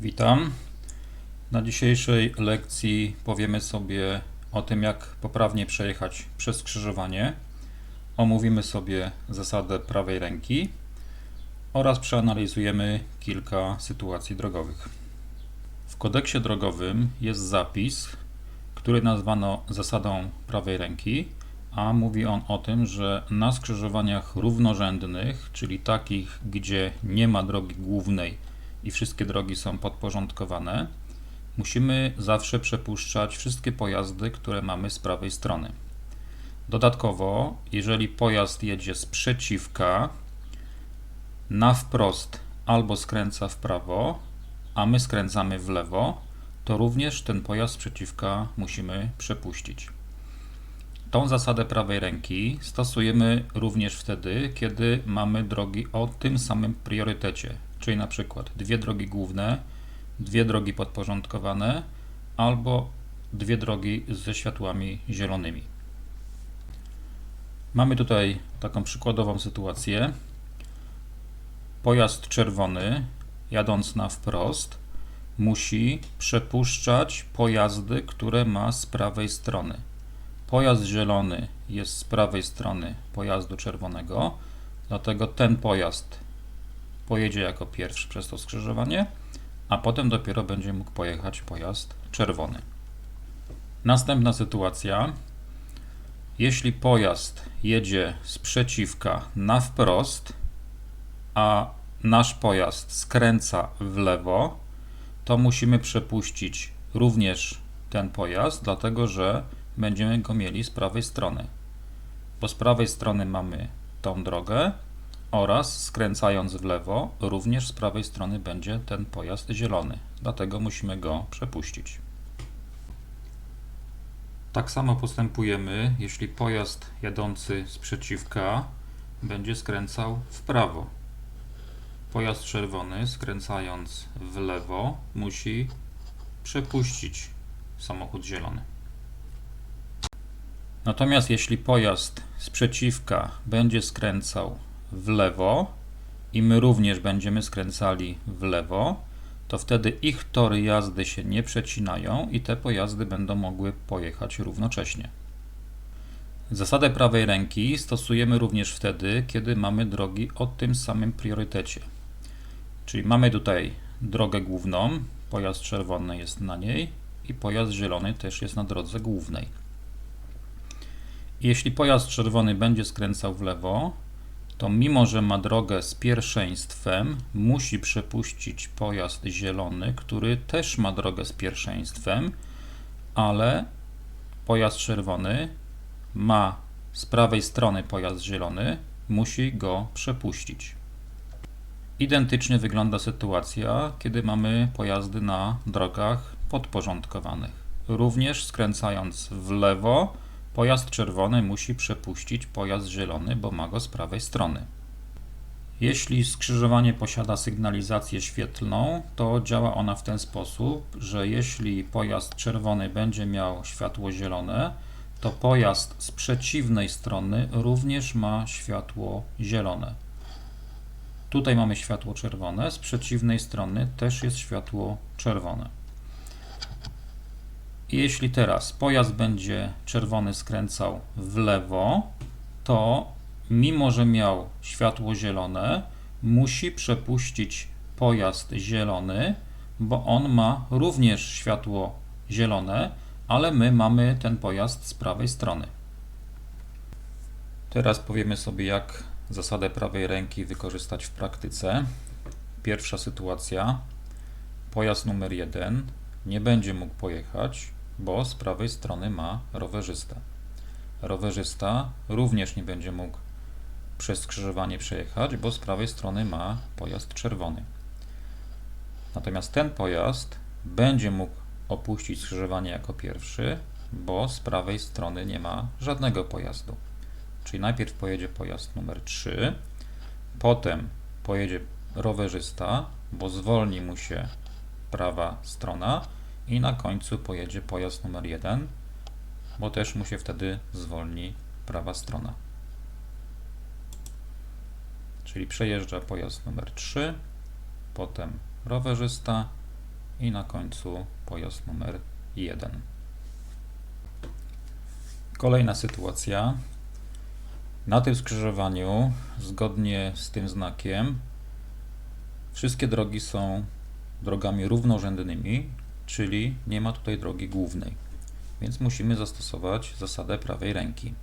Witam. Na dzisiejszej lekcji powiemy sobie o tym, jak poprawnie przejechać przez skrzyżowanie. Omówimy sobie zasadę prawej ręki oraz przeanalizujemy kilka sytuacji drogowych. W kodeksie drogowym jest zapis, który nazwano zasadą prawej ręki, a mówi on o tym, że na skrzyżowaniach równorzędnych, czyli takich, gdzie nie ma drogi głównej i wszystkie drogi są podporządkowane, musimy zawsze przepuszczać wszystkie pojazdy, które mamy z prawej strony. Dodatkowo, jeżeli pojazd jedzie z przeciwka na wprost albo skręca w prawo, a my skręcamy w lewo, to również ten pojazd z przeciwka musimy przepuścić. Tą zasadę prawej ręki stosujemy również wtedy, kiedy mamy drogi o tym samym priorytecie, czyli na przykład dwie drogi główne, dwie drogi podporządkowane albo dwie drogi ze światłami zielonymi. Mamy tutaj taką przykładową sytuację. Pojazd czerwony, jadąc na wprost, musi przepuszczać pojazdy, które ma z prawej strony. Pojazd zielony jest z prawej strony pojazdu czerwonego, dlatego ten pojazd pojedzie jako pierwszy przez to skrzyżowanie, a potem dopiero będzie mógł pojechać pojazd czerwony. Następna sytuacja. Jeśli pojazd jedzie z przeciwka na wprost, a nasz pojazd skręca w lewo, to musimy przepuścić również ten pojazd, dlatego że będziemy go mieli z prawej strony. Bo z prawej strony mamy tą drogę oraz skręcając w lewo, również z prawej strony będzie ten pojazd zielony. Dlatego musimy go przepuścić. Tak samo postępujemy, jeśli pojazd jadący z przeciwka będzie skręcał w prawo. Pojazd czerwony skręcając w lewo musi przepuścić samochód zielony. Natomiast jeśli pojazd z przeciwka będzie skręcał w lewo i my również będziemy skręcali w lewo, to wtedy ich tory jazdy się nie przecinają i te pojazdy będą mogły pojechać równocześnie. Zasadę prawej ręki stosujemy również wtedy, kiedy mamy drogi o tym samym priorytecie. Czyli mamy tutaj drogę główną, pojazd czerwony jest na niej i pojazd zielony też jest na drodze głównej. Jeśli pojazd czerwony będzie skręcał w lewo, to mimo, że ma drogę z pierwszeństwem, musi przepuścić pojazd zielony, który też ma drogę z pierwszeństwem, ale pojazd czerwony ma z prawej strony pojazd zielony, musi go przepuścić. Identycznie wygląda sytuacja, kiedy mamy pojazdy na drogach podporządkowanych. Również skręcając w lewo, Pojazd czerwony musi przepuścić pojazd zielony, bo ma go z prawej strony. Jeśli skrzyżowanie posiada sygnalizację świetlną, to działa ona w ten sposób, że jeśli pojazd czerwony będzie miał światło zielone, to pojazd z przeciwnej strony również ma światło zielone. Tutaj mamy światło czerwone, z przeciwnej strony też jest światło czerwone. Jeśli teraz pojazd będzie czerwony skręcał w lewo, to mimo, że miał światło zielone, musi przepuścić pojazd zielony, bo on ma również światło zielone, ale my mamy ten pojazd z prawej strony. Teraz powiemy sobie, jak zasadę prawej ręki wykorzystać w praktyce. Pierwsza sytuacja. Pojazd numer 1 nie będzie mógł pojechać, bo z prawej strony ma rowerzystę. Rowerzysta również nie będzie mógł przez skrzyżowanie przejechać, bo z prawej strony ma pojazd czerwony. Natomiast ten pojazd będzie mógł opuścić skrzyżowanie jako pierwszy, bo z prawej strony nie ma żadnego pojazdu. Czyli najpierw pojedzie pojazd numer 3, potem pojedzie rowerzysta, bo zwolni mu się prawa strona, i na końcu pojedzie pojazd numer 1, bo też mu się wtedy zwolni prawa strona. Czyli przejeżdża pojazd numer 3, potem rowerzysta i na końcu pojazd numer 1. Kolejna sytuacja. Na tym skrzyżowaniu, zgodnie z tym znakiem, wszystkie drogi są drogami równorzędnymi, czyli nie ma tutaj drogi głównej. Więc musimy zastosować zasadę prawej ręki.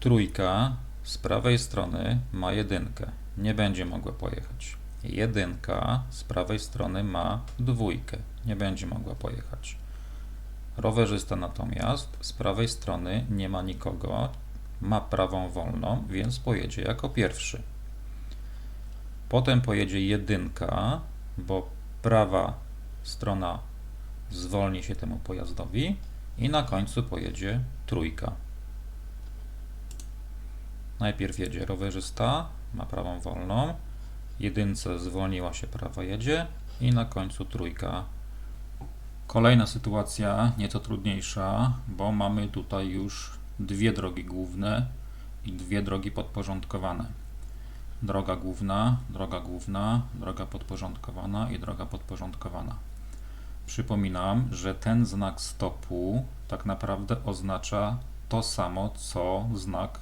Trójka z prawej strony ma jedynkę, nie będzie mogła pojechać. Jedynka z prawej strony ma dwójkę, nie będzie mogła pojechać. Rowerzysta natomiast z prawej strony nie ma nikogo, ma prawą wolną, więc pojedzie jako pierwszy. Potem pojedzie jedynka, bo prawa strona zwolni się temu pojazdowi i na końcu pojedzie trójka. Najpierw jedzie rowerzysta, ma prawą wolną, jedynce zwolniła się prawa jedzie i na końcu trójka. Kolejna sytuacja, nieco trudniejsza, bo mamy tutaj już dwie drogi główne i dwie drogi podporządkowane. Droga główna, droga główna, droga podporządkowana i droga podporządkowana. Przypominam, że ten znak stopu tak naprawdę oznacza to samo, co znak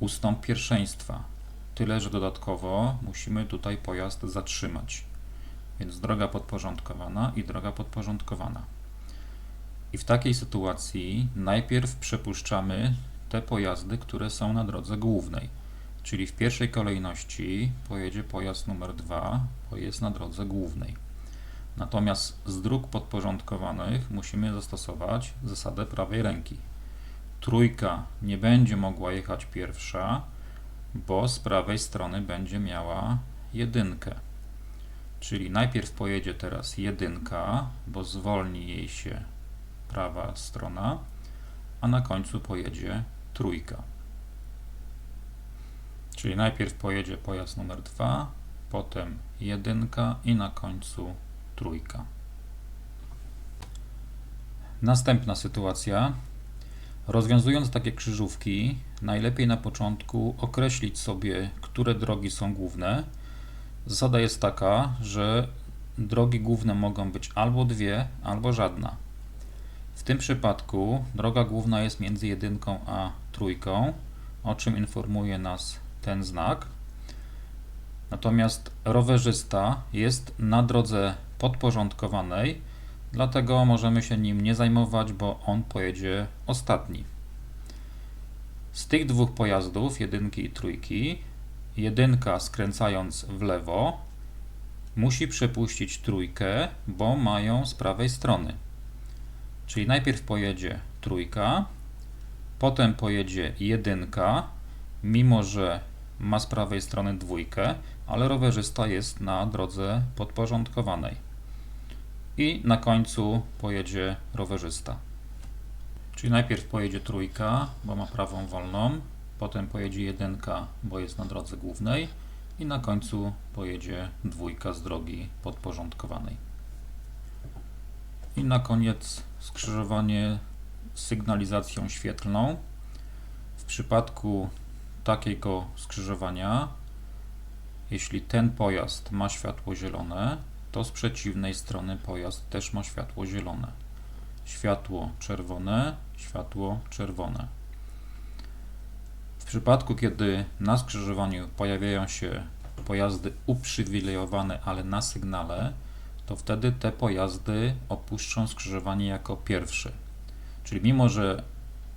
ustąp pierwszeństwa. Tyle, że dodatkowo musimy tutaj pojazd zatrzymać. Więc droga podporządkowana i droga podporządkowana. I w takiej sytuacji najpierw przepuszczamy te pojazdy, które są na drodze głównej. Czyli w pierwszej kolejności pojedzie pojazd numer 2, bo jest na drodze głównej. Natomiast z dróg podporządkowanych musimy zastosować zasadę prawej ręki. Trójka nie będzie mogła jechać pierwsza, bo z prawej strony będzie miała jedynkę. Czyli najpierw pojedzie teraz jedynka, bo zwolni jej się prawa strona, a na końcu pojedzie trójka. Czyli najpierw pojedzie pojazd numer 2, potem jedynka i na końcu trójka. Następna sytuacja. Rozwiązując takie krzyżówki, najlepiej na początku określić sobie, które drogi są główne. Zasada jest taka, że drogi główne mogą być albo dwie, albo żadna. W tym przypadku droga główna jest między jedynką a trójką, o czym informuje nas ten znak. Natomiast rowerzysta jest na drodze podporządkowanej, dlatego możemy się nim nie zajmować, bo on pojedzie ostatni. Z tych dwóch pojazdów, jedynki i trójki, jedynka skręcając w lewo musi przepuścić trójkę, bo mają z prawej strony. Czyli najpierw pojedzie trójka, potem pojedzie jedynka, mimo że ma z prawej strony dwójkę, ale rowerzysta jest na drodze podporządkowanej. I na końcu pojedzie rowerzysta. Czyli najpierw pojedzie trójka, bo ma prawą wolną, potem pojedzie jedynka, bo jest na drodze głównej i na końcu pojedzie dwójka z drogi podporządkowanej. I na koniec skrzyżowanie z sygnalizacją świetlną. W przypadku takiego skrzyżowania, jeśli ten pojazd ma światło zielone, to z przeciwnej strony pojazd też ma światło zielone. Światło czerwone, światło czerwone. W przypadku, kiedy na skrzyżowaniu pojawiają się pojazdy uprzywilejowane, ale na sygnale, to wtedy te pojazdy opuszczą skrzyżowanie jako pierwsze. Czyli mimo, że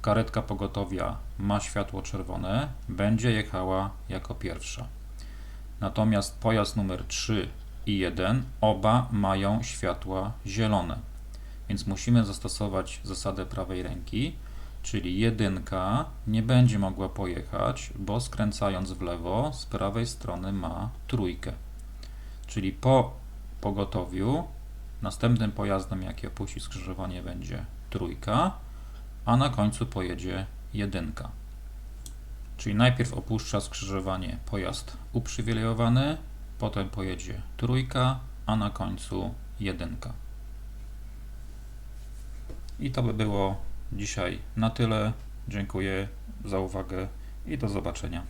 karetka pogotowia ma światło czerwone, będzie jechała jako pierwsza. Natomiast pojazd numer 3 i 1 oba mają światła zielone. Więc musimy zastosować zasadę prawej ręki, czyli jedynka nie będzie mogła pojechać, bo skręcając w lewo z prawej strony ma trójkę. Czyli po pogotowiu następnym pojazdem, jaki opuści skrzyżowanie będzie trójka, a na końcu pojedzie jedynka. Czyli najpierw opuszcza skrzyżowanie pojazd uprzywilejowany, potem pojedzie trójka, a na końcu jedynka. I to by było dzisiaj na tyle. Dziękuję za uwagę i do zobaczenia.